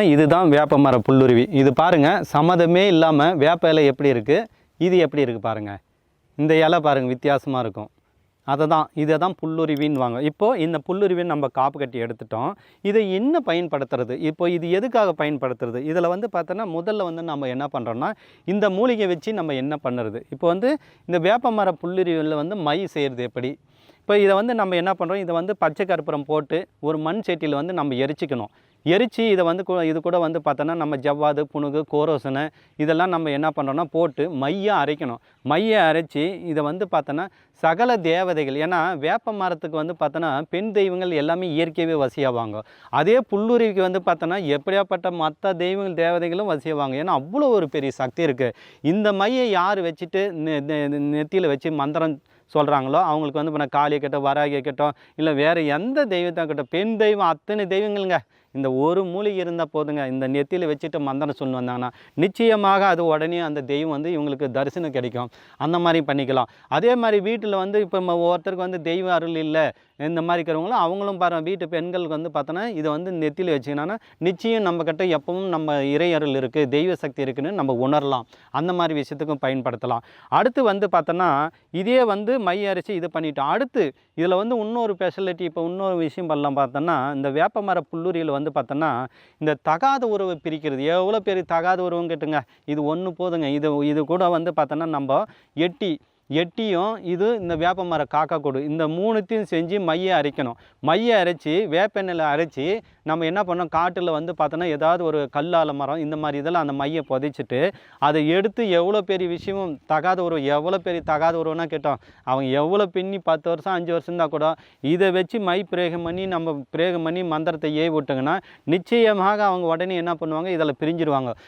இதுதான் வேப்ப மர புல்லுருவி. இது பாருங்கள் சம்மதமே இல்லாமல் வேப்ப இலை எப்படி இருக்குது இது எப்படி இருக்குது பாருங்கள் இந்த இலை பாருங்கள் வித்தியாசமாக இருக்கும். அதை தான் இதை தான் புல்லுருவின்னுவாங்க இப்போது இந்த புல்லுருவின்னு நம்ம காப்பு கட்டி எடுத்துட்டோம். இதை என்ன பயன்படுத்துறது? இப்போ இது எதுக்காக பயன்படுத்துறது? இதில் வந்து பார்த்தோன்னா முதல்ல வந்து நம்ம என்ன பண்ணுறோன்னா இந்த மூலிகை வச்சு நம்ம என்ன பண்ணுறது? இப்போ வந்து இந்த வேப்ப மர புல்லுருவியில் வந்து மை செய்கிறது எப்படி? இப்போ இதை வந்து நம்ம என்ன பண்ணுறோம் இதை வந்து பச்சை கற்பூரம் போட்டு ஒரு மண் சட்டியில் வந்து நம்ம எரிச்சிக்கணும். எரித்து இதை வந்து இது கூட வந்து பார்த்தோன்னா நம்ம ஜவ்வாது புணுகு கோரோசனை இதெல்லாம் நம்ம என்ன பண்ணுறோன்னா போட்டு மையாக அரைக்கணும். மையை அரைச்சி இதை வந்து பார்த்தோன்னா சகல தேவதைகள் ஏன்னா வேப்ப மரத்துக்கு வந்து பார்த்தோன்னா பெண் தெய்வங்கள் எல்லாமே இயற்கையாகவே வசியாவாங்க. அதே புல்லுருவிக்கு வந்து பார்த்தோன்னா எப்படியாப்பட்ட மற்ற தெய்வங்கள் தேவதைகளும் வசியாவாங்க. ஏன்னா அவ்வளோ ஒரு பெரிய சக்தி இருக்குது இந்த மையை யார் வச்சுட்டு நெத்தியில் வச்சு மந்திரம் சொல்கிறாங்களோ அவங்களுக்கு வந்து இப்போ காளியை கட்டும் வராகியை கட்டும் இல்லை வேறு எந்த தெய்வத்தை கட்டும் பெண் தெய்வம் அத்தனை தெய்வங்களுங்க. இந்த ஒரு மூலிகை இருந்தால் போதுங்க. இந்த நெத்தியில் வச்சுட்டு மந்திரம் சொல்லி வந்தாங்கன்னா நிச்சயமாக அது உடனே அந்த தெய்வம் வந்து இவங்களுக்கு தரிசனம் கிடைக்கும். அந்த மாதிரி பண்ணிக்கலாம். அதே மாதிரி வீட்டில் வந்து இப்போ ஒவ்வொருத்தருக்கு ஒருத்தருக்கு வந்து தெய்வ அருள் இல்லை இந்த மாதிரி இருக்கிறவங்களும் அவங்களும் பாரு வீட்டு பெண்களுக்கு வந்து பார்த்தோன்னா இதை வந்து நெத்தியில் வச்சுக்கினா நிச்சயம் நம்மக்கிட்ட எப்பவும் நம்ம இறை அருள் இருக்குது தெய்வ சக்தி இருக்குன்னு நம்ம உணரலாம். அந்த மாதிரி விஷயத்துக்கும் பயன்படுத்தலாம். அடுத்து வந்து பார்த்தோன்னா இதே வந்து மை அரிசி இது பண்ணிட்டோம். அடுத்து இதில் வந்து இன்னொரு ஸ்பெஷலிட்டி இப்போ இன்னொரு விஷயம் பண்ணலாம் பார்த்தோன்னா இந்த வேப்ப மர புல்லுரியில் வந்து பார்த்தோன்னா இந்த தகாத உறவை பிரிக்கிறது. எவ்வளோ பெரிய தகாத உறவுன்னு கேட்டுங்க. இது ஒன்று போதுங்க. இது இது கூட வந்து பார்த்தோன்னா நம்ம எட்டி எட்டியும் இது இந்த வேப்ப மர காக்கா கொடு. இந்த மூணுத்தையும் செஞ்சு மையை அரைக்கணும். மையை அரைச்சி வேப்பெண்ணெயில் அரைச்சி நம்ம என்ன பண்ணோம் காட்டில் வந்து பார்த்தோன்னா ஏதாவது ஒரு கல்லால மரம் இந்த மாதிரி இதெல்லாம் அந்த மையை புதைச்சிட்டு அதை எடுத்து எவ்வளோ பெரிய விஷயமும் தகாத உறவு எவ்வளோ பெரிய தகாத உறவுனா கேட்டோம். அவங்க எவ்வளோ பின்னி பத்து வருஷம் அஞ்சு வருஷம் இருந்தால் கூட இதை வச்சு மை பிரேகம் பண்ணி நம்ம பிரேகம் பண்ணி மந்திரத்தை ஏவி விட்டோங்கன்னா நிச்சயமாக அவங்க உடனே என்ன பண்ணுவாங்க? இதில் பிரிஞ்சிருவாங்க.